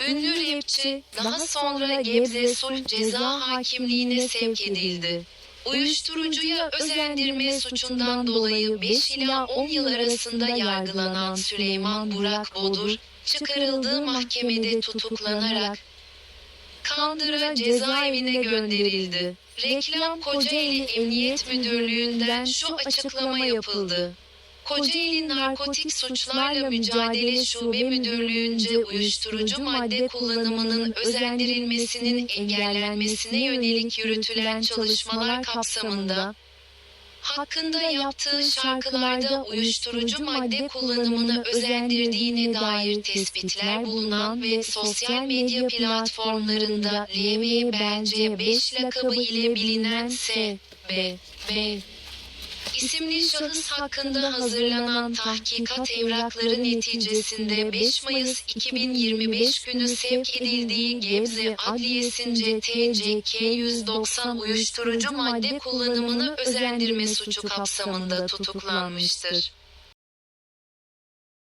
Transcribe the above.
Ünlü rapçi daha sonra Gebze Sulh Ceza Hakimliğine sevk edildi. Uyuşturucuya özendirme suçundan dolayı 5 ila 10 yıl arasında yargılanan Süleyman Burak Bodur, çıkarıldığı mahkemede tutuklanarak Kandıra cezaevine gönderildi. Reklam Kocaeli Emniyet Müdürlüğü'nden şu açıklama yapıldı. Kocaeli Narkotik Suçlarla Mücadele Şube Müdürlüğü'nce uyuşturucu madde kullanımının özendirilmesinin engellenmesine yönelik yürütülen çalışmalar kapsamında hakkında yaptığı şarkılarda uyuşturucu madde kullanımını özendirdiğine dair tespitler bulunan ve sosyal medya platformlarında LV Bence 5 lakabı ile bilinen S. İsimli şahıs hakkında hazırlanan tahkikat evrakları neticesinde 5 Mayıs 2025 günü sevk edildiği Gebze Adliyesi'nce TCK 190 uyuşturucu madde kullanımını özendirme suçu kapsamında tutuklanmıştır.